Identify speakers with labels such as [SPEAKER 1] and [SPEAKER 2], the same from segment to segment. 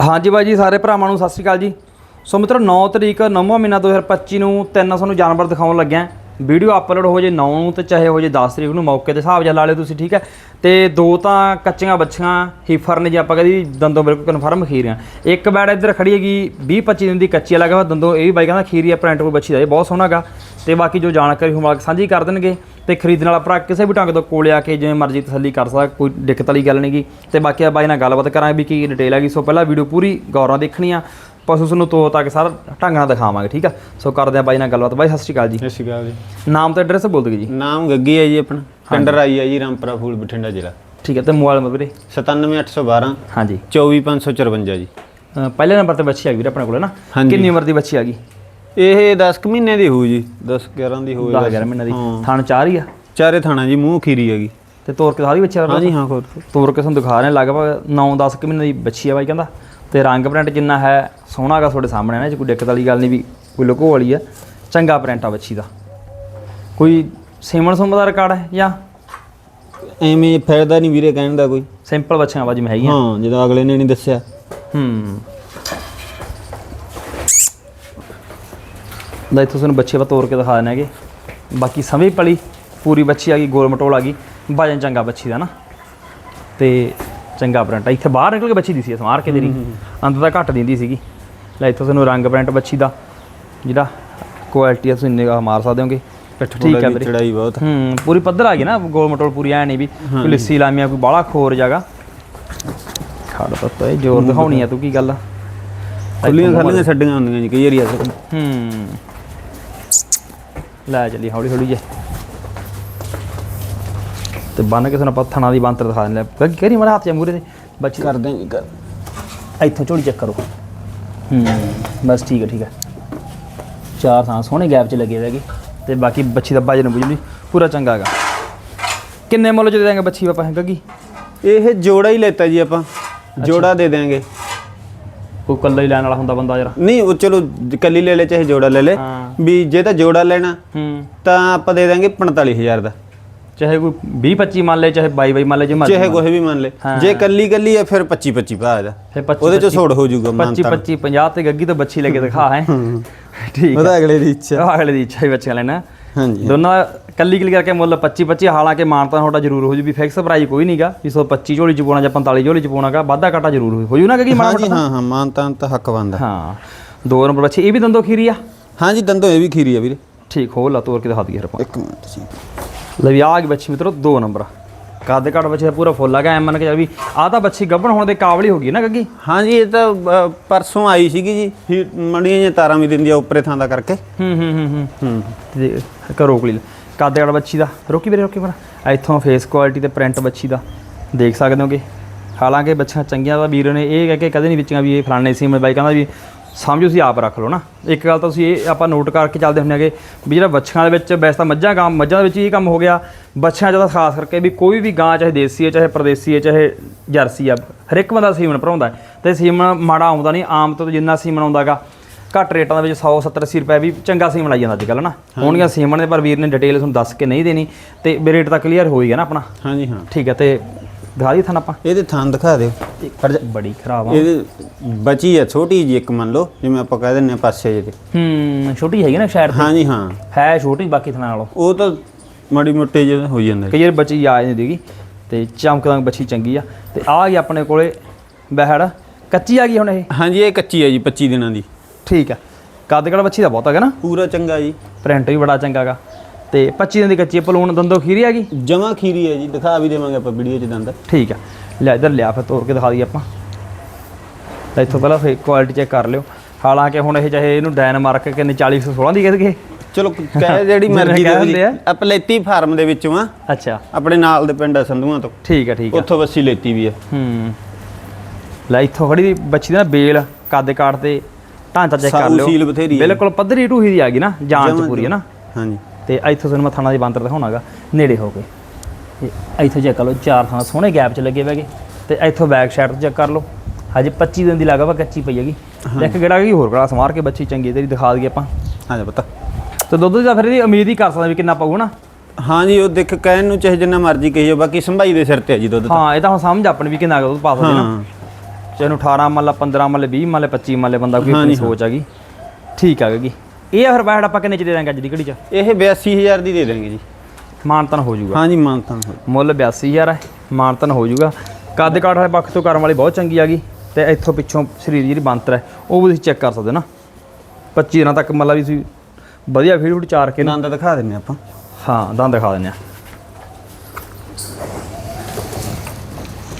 [SPEAKER 1] ਹਾਂਜੀ ਬਾਈ ਜੀ, ਸਾਰੇ ਭਰਾਵਾਂ ਨੂੰ ਸਤਿ ਸ਼੍ਰੀ ਅਕਾਲ ਜੀ। ਸੋ ਮਿੱਤਰੋ 9 ਤਰੀਕ 9ਵਾਂ ਮਹੀਨਾ 2025 ਨੂੰ ਤਿੰਨ ਤੁਹਾਨੂੰ ਜਾਨਵਰ ਦਿਖਾਉਣ ਲੱਗਿਆ। ਵੀਡੀਓ ਅਪਲੋਡ ਹੋ ਜੇ 9 ਨੂੰ ਤੇ ਚਾਹੇ ਹੋ ਜੇ 10 ਤਰੀਕ ਨੂੰ ਮੌਕੇ ਦੇ ਹਿਸਾਬ ਜਿਹਾ ਲਾ ਲਿਓ ਤੁਸੀਂ, ਠੀਕ ਹੈ? ਤੇ ਦੋ ਤਾਂ ਕੱਚੀਆਂ ਬੱਚੀਆਂ ਹੀਫਰ ਨੇ ਜੇ, ਆਪਾਂ ਕਹਦੀ ਦੰਦੋਂ ਬਿਲਕੁਲ ਕਨਫਰਮ ਖੀਰੀਆਂ ਇੱਕ ਬੈੜ ਇੱਧਰ ਖੜੀ ਹੈਗੀ 20 25 ਦਿਨ ਦੀ ਕੱਚੀ ਲੱਗਾ ਵਾ ਦੰਦੋਂ ਇਹ ਵੀ ਬਾਈ ਕਹਿੰਦਾ ਖੀਰੀ ਆ ਪ੍ਰਿੰਟ ਕੋਈ ਬੱਚੀ ਦਾ, ਇਹ ਬਹੁਤ ਸੋਹਣਾਗਾ ਤੇ ਬਾਕੀ ਜੋ ਜਾਣਕਾਰੀ ਹੋਵਾਂਗੇ ਸਾਂਝੀ ਕਰ ਦੇਣਗੇ। ਤੇ ਖਰੀਦਣ ਵਾਲਾ ਭਰਾ ਕਿਸੇ ਵੀ ਢੰਗ ਤੋਂ ਕੋਲ ਆ ਕੇ ਜਿਵੇਂ ਮਰਜ਼ੀ ਤਸੱਲੀ ਕਰ ਸਕਦਾ, ਕੋਈ ਦਿੱਕਤ ਵਾਲੀ ਗੱਲ ਨਹੀਂਗੀ ਤੇ ਬਾਕੀ ਆ ਬਾਈ ਨਾਲ ਗੱਲਬਾਤ ਕਰਾਂਗੇ ਵੀ ਕੀ ਡਿਟੇਲ ਹੈਗੀ। ਸੋ ਪਹਿਲਾਂ ਵੀਡੀਓ ਪੂਰੀ ਗੌਰਾਂ ਨਾਲ ਦੇਖਣੀ ਆ। ਪਸ਼ੂ ਨੂੰ ਤੋ ਤੱਕ ਸਾਰਾ ਢੰਗ ਨਾਲ ਦਿਖਾਵਾਂਗੇ ਠੀਕ ਆ? ਸੋ ਕਰਦੇ ਆ ਬਾਈ ਨਾਲ ਗੱਲਬਾਤ। ਬਾਈ ਸਤਿ ਸ਼੍ਰੀ ਅਕਾਲ ਜੀ।
[SPEAKER 2] ਸਤਿ ਸ਼੍ਰੀ ਅਕਾਲ ਜੀ।
[SPEAKER 1] ਨਾਮ ਤੇ ਐਡਰੈਸ ਬੋਲ ਦਿਓ ਜੀ।
[SPEAKER 2] ਨਾਮ ਗੱਗੀ ਹੈ ਜੀ ਆਪਣਾ। ਪਿੰਡ ਰਾਈ ਹੈ ਜੀ ਰਾਮਪੁਰਾ ਫੂਲ ਬਠਿੰਡਾ ਜ਼ਿਲ੍ਹਾ।
[SPEAKER 1] ਠੀਕ ਹੈ ਤੇ ਮੋਬਾਈਲ ਨੰਬਰ ਵੀਰੇ?
[SPEAKER 2] 97812
[SPEAKER 1] ਹਾਂਜੀ।
[SPEAKER 2] 24554 ਜੀ।
[SPEAKER 1] ਪਹਿਲੇ ਨੰਬਰ ਤੇ ਬੱਚੀ ਆ ਗਈ ਵੀਰੇ ਆਪਣੇ ਕੋਲ ਨਾ। ਕਿੰਨੀ ਉਮਰ ਦੀ ਬੱਚੀ ਆ ਗਈ?
[SPEAKER 2] ਇਹ 10 ਕੁ ਮਹੀਨੇ ਦੀ ਹੋਊ ਜੀ। 10 11 ਦੀ ਹੋਊ
[SPEAKER 1] 10 11 ਮਹੀਨੇ ਦੀ। ਥਣ ਚਾਰ ਹੀ ਆ?
[SPEAKER 2] ਚਾਰੇ ਥਾਣਾ ਜੀ ਮੂੰਹ ਖੀਰੀ ਹੈਗੀ
[SPEAKER 1] ਤੇ ਤੋਰ ਕੇ ਸਾਰੀ ਬੱਚੀ ਆ
[SPEAKER 2] ਹਾਂਜੀ ਹਾਂ
[SPEAKER 1] ਤੋਰ ਕੇ ਤੁਹਾਨੂੰ ਦਿਖਾ ਰਹੇ ਲਗਭਗ 9-10 ਕੁ ਮਹੀਨੇ ਦੀ ਬੱਚੀ ਆ ਬਾਈ ਕਹਿੰਦਾ। ਤੇ ਰੰਗ ਪ੍ਰਿੰਟ ਜਿੰਨਾ ਹੈ ਸੋਹਣਾ ਗਾ ਤੁਹਾਡੇ ਸਾਹਮਣੇ ਨਾ ਇਹ 'ਚ ਕੋਈ ਦਿੱਕਤ ਵਾਲੀ ਗੱਲ ਨਹੀਂ ਵੀ ਕੋਈ ਲੁਕੋ ਵਾਲੀ ਆ ਚੰਗਾ ਪ੍ਰਿੰਟ ਆ ਬੱਚੀ ਦਾ। ਕੋਈ ਸੀਮਨ ਸੁਮਨ ਦਾ ਰਿਕਾਰਡ ਹੈ ਜਾਂ?
[SPEAKER 2] ਐਵੇਂ ਫਾਇਦਾ ਨਹੀਂ ਵੀਰੇ ਕਹਿਣ ਦਾ ਕੋਈ।
[SPEAKER 1] ਸਿੰਪਲ ਬੱਚੀਆਂ ਬਾਜੀ ਮੈਂ ਹੈਗੀਆਂ।
[SPEAKER 2] ਹਾਂ ਜਦੋਂ ਅਗਲੇ ਨੇ ਨਹੀਂ ਦੱਸਿਆ।
[SPEAKER 1] ਹੂੰ। ਲੈ ਇੱਥੋਂ ਤੁਹਾਨੂੰ ਬੱਚੇ ਵਾ ਤੋੜ ਕੇ ਦਿਖਾ ਦੇਣਾ ਹੈਗੇ। ਬਾਕੀ ਸਮੇਂ ਪਲੀ ਪੂਰੀ ਬੱਚੀ ਆ ਗਈ ਗੋਲ ਮਟੋਲ ਆ ਗਈ। ਵਜਨ ਚੰਗਾ ਬੱਚੀ ਦਾ ਨਾ। ਤੇ ਚੰਗਾ ਪ੍ਰਿੰਟ ਇੱਥੇ ਬਾਹਰ ਨਿਕਲ ਕੇ ਬੱਚੀ ਦੀ ਸੀ ਸਮਾਰ ਕੇ ਦੇਰੀ ਅੰਦਰ ਤਾਂ ਘੱਟ ਦਿੰਦੀ ਸੀਗੀ। ਲੈ ਇੱਥੋਂ ਤੁਹਾਨੂੰ ਰੰਗ ਪ੍ਰਿੰਟ ਬੱਚੀ ਦਾ ਜਿਹੜਾ ਕੁਆਲਿਟੀ ਆ ਤੁਸੀਂ ਨਿਗਾਹ ਮਾਰ ਸਕਦੇ ਹੋਗੇ। ਪਿੱਠ ਠੀਕ ਹੈ ਵੀਰੇ।
[SPEAKER 2] ਚੜਾਈ ਬਹੁਤ।
[SPEAKER 1] ਹੂੰ ਪੂਰੀ ਪੱਧਰ ਆ ਗਈ ਨਾ ਗੋਲ ਮਟੋਲ ਪੂਰੀ ਐ ਨਹੀਂ ਵੀ ਕੋਈ ਲਿੱਸੀ ਲਾਮੀਆਂ ਕੋਈ ਬਾਹਲਾ ਖੋਰ ਜਾਗਾ। ਖੜ ਤੱਤ ਇਹ ਜ਼ੋਰ ਦਿਖਾਉਣੀ ਆ ਤੂੰ ਕੀ ਗੱਲ ਆ।
[SPEAKER 2] ਖੁੱਲੀਆਂ ਖਾਲੀਆਂ ਛੱਡੀਆਂ ਹੁੰਦੀਆਂ ਜੀ ਕਈ ਵਾਰੀ
[SPEAKER 1] ਹੂੰ। ਲੈ ਚੱਲੀ ਹੌਲੀ ਹੌਲੀ ਜੇ। ਤੇ ਬੰਨ ਕੇ ਤੁਹਾਨੂੰ ਪੱਥਣਾ ਦੀ ਬੰਤਰ ਦਿਖਾ ਦਿੰਦੇ ਆ ਕਿਹੜੀ ਮਾਰਾ ਹੱਥ ਜਾਂ ਮੂਰੇ ਦੇ? ਬੱਚੀ
[SPEAKER 2] ਕਰ।
[SPEAKER 1] ਇੱਥੋਂ ਝੋਲੀ ਚੈੱਕ ਕਰੋ। ਹੂੰ ਬਸ ਠੀਕ ਹੈ ਠੀਕ ਹੈ। ਚਾਰ ਥਾਂ ਸੋਹਣੇ ਗੈਪ 'ਚ ਲੱਗੇ ਹੋਏਗੇ ਤੇ ਬਾਕੀ ਬੱਚੀ ਦਾ ਵਜਨ ਬੁਝਲੀ ਪੂਰਾ ਚੰਗਾ ਹੈਗਾ। ਕਿੰਨੇ ਮੁੱਲ ਚ ਦੇ ਦਾਂਗੇ ਬੱਚੀ ਆਪਾਂ ਗੱਗੀ
[SPEAKER 2] ਇਹ ਜੋੜਾ ਹੀ ਲੈਤਾ ਜੀ ਆਪਾਂ। ਜੋੜਾ ਦੇ ਦਿਆਂਗੇ।
[SPEAKER 1] ਕੋਈ ਕੱਲਾ ਹੀ ਲੈਣ ਵਾਲਾ ਹੁੰਦਾ ਬੰਦਾ ਜਰਾ?
[SPEAKER 2] ਨਹੀਂ ਉਹ ਚਲੋ ਕੱਲੀ ਲੈ ਲੈ ਚਾਹੇ ਜੋੜਾ ਲੈ ਲੈ। ਵੀ ਜੇ ਤਾਂ ਜੋੜਾ ਲੈਣਾ
[SPEAKER 1] ਹੂੰ।
[SPEAKER 2] ਤਾਂ ਆਪਾਂ ਦੇ ਦਾਂਗੇ 45000 ਦਾ।
[SPEAKER 1] ਚਾਹੇ ਕੋਈ 20 25 ਮੰਨ ਲੈ ਚਾਹੇ 22 22 ਮੰਨ ਲੈ ਜੇ ਮਰਜ਼ੀ
[SPEAKER 2] ਚਾਹੇ ਕੋਈ ਵੀ ਮੰਨ ਲੈ। ਜੇ ਕੱਲੀ ਕੱਲੀ ਹੈ ਫਿਰ 25 25 ਭਾ ਇਹਦਾ
[SPEAKER 1] ਫਿਰ 25
[SPEAKER 2] ਉਹਦੇ ਚ ਛੋੜ ਹੋ ਜਾਊਗਾ
[SPEAKER 1] 25 25 50 ਤੇ ਗੱਗੀ ਤੋਂ ਬੱਚੀ ਲੈ ਕੇ ਦਿਖਾ ਹੈ। ਠੀਕ
[SPEAKER 2] ਉਹਦਾ ਅਗਲੇ ਦੀ ਇੱਛਾ।
[SPEAKER 1] ਅਗਲੇ ਦੀ ਇੱਛਾ ਹੀ ਬੱਚਿਆਂ ਲੈਣਾ
[SPEAKER 2] ਹਾਂਜੀ।
[SPEAKER 1] ਦੋਨਾਂ ਕੱਲੀ ਕੱਲੀ ਕਰਕੇ ਮੁੱਲ 25 25 ਹਾਲਾਂਕਿ ਮਾਨਤਾ ਤੁਹਾਡਾ ਜ਼ਰੂਰ ਹੋ ਜੂ ਵੀ ਫਿਕਸ ਪ੍ਰਾਈਸ ਕੋਈ ਨਹੀਂਗਾ ਵੀ 125 ਝੋਲੀ ਚ ਪਾਉਣਾ ਜਾਂ 45 ਝੋਲੀ ਚ ਪਾਉਣਾਗਾ ਵਾਧਾ ਘਾਟਾ ਜ਼ਰੂਰ ਹੋ ਜੂ ਨਾ ਕਿ
[SPEAKER 2] ਹਾਂਜੀ ਹਾਂ ਹਾਂ ਮਾਨਤਾਨ ਤਾਂ ਹੱਕ ਬੰਦਾ
[SPEAKER 1] ਹਾਂ। ਦੋ ਨੰਬਰ ਬੱਚੇ ਇਹ ਵੀ ਦੰਦੋ ਖੀਰੀ ਆ?
[SPEAKER 2] ਹਾਂਜੀ ਦੰਦੋ ਇਹ ਵੀ ਖੀਰੀ ਆ ਵੀਰੇ।
[SPEAKER 1] ਠੀਕ ਹੋ ਲਾ ਤੋਰ ਕੇ ਦਿਖਾ ਦਈਏ ਆਪਾਂ।
[SPEAKER 2] ਇੱਕ ਮਿੰਟ ਜੀ।
[SPEAKER 1] ਲੈ ਵੀ ਆ ਗਈ ਬੱਚੀ ਮਿੱਤਰੋ ਦੋ ਨੰਬਰ। ਕੱਦ ਘੱਟ ਬੱਚੇ ਦਾ ਪੂਰਾ ਫੁੱਲ ਹੈਗਾ ਐ ਮੰਨ ਕੇ ਚੱਲ ਵੀ ਆ ਤਾਂ ਬੱਚੀ ਗੱਭਣ ਹੋਣ ਦੇ ਕਾਬਲ ਹੀ ਹੋ ਗਈ ਨਾ ਗੱਗੀ?
[SPEAKER 2] ਹਾਂਜੀ ਇਹ ਤਾਂ ਅ, ਪਰਸੋਂ ਆਈ ਸੀਗੀ ਜੀ ਮੜੀਆਂ ਜਿਹੀਆਂ ਤਾਰਾਂ ਵੀ ਦਿੰਦੀ ਆ ਉੱਪਰੇ ਥਾਂ ਦਾ ਕਰਕੇ।
[SPEAKER 1] ਹੂੰ ਹੂੰ ਹੂੰ ਹੂੰ।
[SPEAKER 2] ਹੂੰ।
[SPEAKER 1] ਤੇ ਕਰੋ ਕਲੀ ਕੱਦ ਘੱਟ ਬੱਚੀ ਦਾ। ਰੋਕੀ ਵੀਰੇ ਰੋਕੀ ਭਰਾ ਇੱਥੋਂ ਫੇਸ ਕੁਆਲਿਟੀ ਤੇ ਪ੍ਰਿੰਟ ਬੱਚੀ ਦਾ। ਦੇਖ ਸਕਦੇ ਹੋਗੇ। ਹਾਲਾਂਕਿ ਬੱਚੀਆਂ ਚੰਗੀਆਂ ਦਾ ਵੀਰ ਨੇ ਇਹ ਕਹਿ ਕੇ ਕਦੇ ਨਹੀਂ ਵਿੱਚੀਆਂ ਵੀ ਇਹ ਫਲਾਣੇ ਸੀ ਮੈਂ ਬਾਈ ਕਹਿੰਦਾ ਵੀ ਸਮਝੋ ਤੁਸੀਂ ਆਪ ਰੱਖ ਲਓ ਨਾ। ਇੱਕ ਗੱਲ ਤਾਂ ਤੁਸੀਂ ਇਹ ਆਪਾਂ ਨੋਟ ਕਰਕੇ ਚੱਲਦੇ ਹੁੰਦੇ ਹੈਗੇ ਵੀ ਜਿਹੜਾ ਬੱਚਿਆਂ ਦੇ ਵਿੱਚ ਵੈਸੇ ਤਾਂ ਮੱਝਾਂ ਗਾਂ ਮੱਝਾਂ ਦੇ ਵਿੱਚ ਇਹ ਕੰਮ ਹੋ ਗਿਆ। ਬੱਚਿਆਂ ਦਾ ਖਾਸ ਕਰਕੇ ਵੀ ਕੋਈ ਵੀ ਗਾਂ ਚਾਹੇ ਦੇਸੀ ਹੈ ਚਾਹੇ ਪਰਦੇਸੀ ਹੈ ਚਾਹੇ ਜਰਸੀ ਆ ਹਰ ਇੱਕ ਬੰਦਾ ਸੀਮਨ ਭਰਾਉਂਦਾ ਤੇ ਸੀਮਨ ਮਾੜਾ ਆਉਂਦਾ ਨਹੀਂ ਆਮ ਤੋਂ ਜਿੰਨਾ ਸੀਮਨ ਆਉਂਦਾਗਾ ਘੱਟ ਰੇਟਾਂ ਦੇ ਵਿੱਚ 100 70 80 ਰੁਪਏ ਵੀ ਚੰਗਾ ਸੀਮਨ ਆਈ ਜਾਂਦਾ ਅੱਜ ਕੱਲ੍ਹ ਨਾ ਹੋਣਗੀਆਂ ਸੀਮਨ ਦੇ ਪਰ ਵੀਰ ਨੇ ਡਿਟੇਲ ਤੁਹਾਨੂੰ ਦੱਸ ਕੇ ਨਹੀਂ ਦੇਣੀ ਤੇ ਰੇਟ ਤਾਂ ਕਲੀਅਰ ਹੋ ਹੀ ਗਿਆ ਨਾ ਆਪਣਾ।
[SPEAKER 2] ਹਾਂਜੀ ਹਾਂ।
[SPEAKER 1] ਠੀਕ ਹੈ ਤੇ ਦਿਖਾ ਦੀ ਥਾਂ ਆਪਾਂ।
[SPEAKER 2] ਇਹਦੇ ਥਾਂ ਦਿਖਾ ਦਿਓ।
[SPEAKER 1] ਪਰ ਬੜੀ ਖਰਾਬ ਆ।
[SPEAKER 2] ਇਹਦੇ ਬਚੀ ਆ ਛੋਟੀ ਜੀ ਇੱਕ ਮੰਨ ਲਓ ਜਿਵੇਂ ਆਪਾਂ ਕਹਿ ਦਿੰਨੇ ਆ ਪਾਸੇ ਜਿਹੇ ਤੇ
[SPEAKER 1] ਹੂੰ ਛੋਟੀ ਹੈਗੀ ਨਾ ਸ਼ਾਇਦ।
[SPEAKER 2] ਹਾਂਜੀ ਹਾਂ।
[SPEAKER 1] ਹੈ ਛੋਟੀ ਬਾਕੀ ਥਾਂ ਨਾਲੋਂ।
[SPEAKER 2] ਉਹ ਤਾਂ ਮਾੜੀ ਮੋਟੇ ਜਿਹਾ ਹੋ ਜਾਂਦਾ। ਜੀ।
[SPEAKER 1] ਕਈ ਵਾਰ ਬੱਚੀ ਯਾਦ ਨਹੀਂ ਦੇਗੀ ਤੇ ਚਮਕਦਾਰ ਬੱਚੀ ਚੰਗੀ ਆ। ਤੇ ਆ ਗਈ ਆਪਣੇ ਕੋਲੇ ਬਹਿੜ। ਕੱਚੀ ਆ ਗਈ ਹੁਣ ਇਹ?
[SPEAKER 2] ਹਾਂਜੀ ਇਹ ਕੱਚੀ ਆ ਜੀ 25 ਦਿਨਾਂ ਦੀ।
[SPEAKER 1] ਠੀਕ ਆ। ਕੱਦ ਕੜ ਬੱਚੀ ਦਾ ਬਹੁਤ ਹੈਗਾ ਨਾ।
[SPEAKER 2] ਪੂਰਾ ਚੰਗਾ ਜੀ।
[SPEAKER 1] ਪ੍ਰਿੰਟ ਵੀ ਬੜਾ ਚੰਗਾ ਗਾ ਤੇ 25 ਦਿਨ ਦੀ ਕੱਚੀ ਪਲੂਣ ਦੰਦੋ ਖੀਰੀ ਆ ਗਈ?
[SPEAKER 2] ਜਮਾ ਖੀਰੀ ਹੈ ਜੀ ਦਿਖਾ ਵੀ ਦੇਵਾਂਗੇ ਆਪਾਂ ਵੀਡੀਓ 'ਚ ਦੰਦ।
[SPEAKER 1] ਠੀਕ ਆ। ਲੈ ਇੱਧਰ ਲਿਆ ਫਿਰ ਤੋੜ ਕੇ ਦਿਖਾ ਦਈਏ ਆਪਾਂ। ਤਾਂ ਇੱਥੋਂ ਪਹਿਲਾਂ ਫੇਕ ਕੁਆਲਿਟੀ ਚੈੱਕ ਕਰ ਲਿਓ। ਹਾਲਾਂਕਿ ਹੁਣ ਇਹ ਚਾਹੇ ਇਹਨੂੰ ਡੈਨਮਾਰਕ ਕਿੰਨੇ 4016 ਦੀ ਕਹਿੰਦੇ
[SPEAKER 2] ਚਲੋ ਕਹਿ ਜਿਹੜੀ
[SPEAKER 1] ਮੇਰੇ
[SPEAKER 2] ਮਰਜ਼ੀ ਦੇ। ਆਪਾਂ ਲੈਤੀ ਫਾਰਮ ਦੇ ਵਿੱਚੋਂ ਆ।
[SPEAKER 1] ਅੱਛਾ।
[SPEAKER 2] ਆਪਣੇ ਨਾਲ ਦੇ ਪਿੰਡ ਸੰਧੂਆਂ ਤੋਂ।
[SPEAKER 1] ਠੀਕ ਆ ਠੀਕ ਆ।
[SPEAKER 2] ਉੱਥੋਂ ਵੱਸੀ ਲੈਤੀ ਵੀ ਆ।
[SPEAKER 1] ਹੂੰ। ਲੈ ਇੱਥੋਂ ਖੜੀ ਦੀ ਬੱਚੀ ਦਾ ਬੇਲ ਕੱਦ ਕਾਟ ਤੇ ਢਾਂਚਾ ਚੈੱਕ ਕਰ ਲਿਓ। ਬਿਲਕੁਲ ਪੱਧਰੀ ਢੂਹੀ ਦੀ ਆ ਗਈ ਨਾ ਜਾਨ ਚ
[SPEAKER 2] ਜਮਾਂ
[SPEAKER 1] ਪੂਰੀ ਹੈ ਨਾ।
[SPEAKER 2] ਹਾਂਜੀ।
[SPEAKER 1] ਤੇ ਇੱਥੋਂ ਤੁਹਾਨੂੰ ਮੈਂ ਥਾਣਾ ਦੀ ਬੰਤਰ ਦਿਖਾਉਣਾਗਾ ਨੇੜੇ ਹੋ ਕੇ। ਇੱਥੋਂ ਚੈੱਕ ਕਰ ਲਓ ਚਾਰ ਥਾਂ ਸੋਹਣੇ ਗੈਪ ਚ ਲੱਗੇ ਹੋਏਗੇ ਤੇ ਇੱਥੋਂ ਬੈਕ ਸਾਈਡ ਤੋਂ ਚੈੱਕ ਕਰ ਲਓ ਹਜੇ 25 ਦਿਨ ਦੀ ਲੱਗਾ ਵਾ ਕੱਚੀ ਪਈ ਹੈਗੀ। ਇੱਕ ਗੇੜਾ ਕੀ ਹੋਰ ਗੜਾ ਸਮਾਰ ਕੇ ਬੱਚੀ ਚੰਗੀ ਤੇਰੀ ਦਿਖਾ ਦਈਏ ਆਪਾਂ।
[SPEAKER 2] ਹਾਂ ਜੀ ਪਤਾ।
[SPEAKER 1] ਤੇ ਦੁੱਧ ਦੀ ਫਿਰ ਇਹਦੀ ਉਮੀਦ ਹੀ ਕਰ ਸਕਦੇ ਵੀ ਕਿੰਨਾ ਪਊ ਨਾ।
[SPEAKER 2] ਹਾਂਜੀ ਉਹ ਦੇਖ ਕਹਿਣ ਨੂੰ ਚਾਹੇ ਜਿੰਨਾ ਮਰਜ਼ੀ ਕਹੀਏ ਬਾਕੀ ਸੰਭਾਈ ਦੇ ਸਿਰ ਤੇ ਆ ਜੀ ਦੁੱਧ।
[SPEAKER 1] ਹਾਂ ਇਹ ਤਾਂ ਹੁਣ ਸਮਝ ਆਪਣੀ ਵੀ ਕਿੰਨਾ ਦੁੱਧ ਪਾ ਸਕਦੇ ਨਾ।
[SPEAKER 2] ਹਾਂ।
[SPEAKER 1] ਚਾਹੇ ਨੂੰ 18 ਮੰਨ ਲਾ 15 ਮੰਨ ਲਾ 20 ਮੰਨ ਲਾ 25 ਮੰਨ ਲਾ ਬੰਦਾ ਕੋਈ ਆਪਣੀ ਸੋਚ ਹੈਗੀ ਠੀਕ ਆ ਗਈ। ਇਹ ਆ ਫਿਰ ਬੈਠ ਆਪਾਂ ਕਿੰਨੇ ਚ ਦੇ ਦਾਂਗੇ ਅੱਜ ਦੀ ਘੜੀ ਚ?
[SPEAKER 2] ਇਹ 82000 ਦੀ ਦੇ ਦਾਂਗੇ ਜੀ।
[SPEAKER 1] ਮਾਨਤਨ ਹੋ ਜਾਊਗਾ।
[SPEAKER 2] ਹਾਂਜੀ ਮਾਨਤਾਨ ਹੋ
[SPEAKER 1] ਮੁੱਲ 82000 ਹੈ ਮਾਨਤਨ ਹੋ ਜਾਊਗਾ। ਕੱਦ ਕਾਠ ਵਾਲੇ ਪੱਖ ਤੋਂ ਕਰਨ ਵਾਲੀ ਬਹੁਤ ਚੰਗੀ ਆ ਗਈ ਤੇ ਇੱਥੋਂ ਪਿੱਛੋਂ ਸਰੀਰ ਜਿਹੜੀ ਬੰਤਰ ਹੈ ਉਹ ਵੀ ਤੁਸੀਂ ਚੈੱਕ ਕਰ ਸਕਦੇ ਨਾ। 25 ਦਿਨਾਂ ਤੱਕ ਮਤਲਬ ਵੀ ਤੁਸੀਂ ਵਧੀਆ ਫੀਡ ਫੂਡ ਚਾਰ ਕੇ ਨਾ।
[SPEAKER 2] ਦੰਦ ਦਿਖਾ ਦਿੰਨੇ ਆਪਾਂ।
[SPEAKER 1] ਹਾਂ ਦੰਦ ਦਿਖਾ ਦਿੰਦੇ ਆ।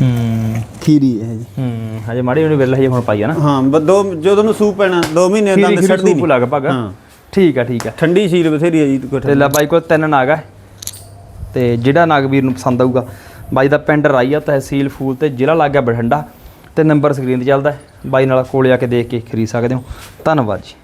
[SPEAKER 1] ਹੂੰ।
[SPEAKER 2] ਖੀਰੀ ਹੈ ਜੀ।
[SPEAKER 1] ਹੂੰ ਹਜੇ ਮਾੜੀ ਜਿਹੀ ਵੇਲੇ ਹਜੇ ਹੁਣ ਪਾਈ ਆ ਨਾ।
[SPEAKER 2] ਹਾਂ ਦੋ ਜਦੋਂ ਨੂੰ ਸੂਪ ਪੈਣਾ 2 ਮਹੀਨੇ ਦੰਦ ਛੱਡਦੀ
[SPEAKER 1] ਸੂਪ
[SPEAKER 2] ਨਹੀਂ।
[SPEAKER 1] ਲਗਭਗ।
[SPEAKER 2] ਹਾਂ।
[SPEAKER 1] ਠੀਕ ਆ ਠੀਕ ਆ।
[SPEAKER 2] ਠੰਡੀ ਸੀਲ ਬਥੇਰੀ ਹੈ ਜੀ ਤੂੰ
[SPEAKER 1] ਲੈ ਬਾਈ ਕੋਲ ਤਿੰਨ ਨਾਗ ਆ। ਤੇ ਜਿਹੜਾ ਨਾਗ ਵੀਰ ਨੂੰ ਪਸੰਦ ਆਊਗਾ ਬਾਈ ਦਾ ਪਿੰਡ ਰਾਈਆ ਤਹਿਸੀਲ ਫੂਲ ਤੇ ਜ਼ਿਲ੍ਹਾ ਲੱਗ ਗਿਆ ਬਠਿੰਡਾ। ਤੇ ਨੰਬਰ ਸਕਰੀਨ ਤੇ ਚੱਲਦਾ। ਬਾਈ ਨਾਲ ਕੋਲੇ ਆ ਕੇ ਦੇਖ ਕੇ ਖਰੀਦ ਸਕਦੇ ਹੋ। ਧੰਨਵਾਦ ਜੀ।